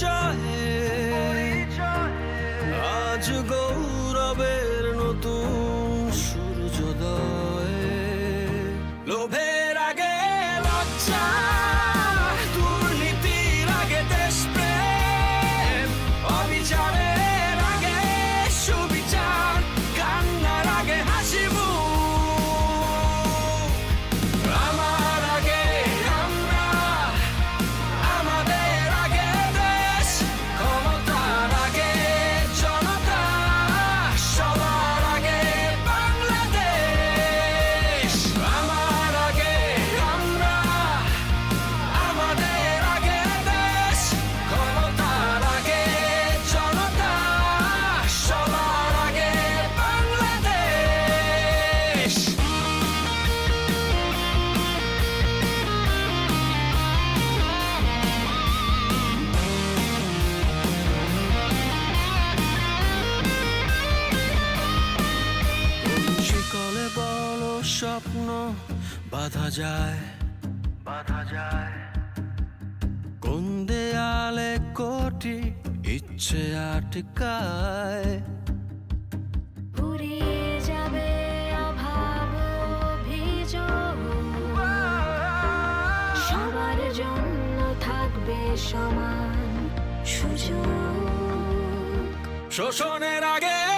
চাহে। আজ গৌরবের নতুন সূর্যোদয়। লোভে স্বপ্ন বাধা যায়। বাধা যায়। কোন দেয়ালে কোটি ইচ্ছে আটকায়। সমান সুযোগ। শোষণের আগে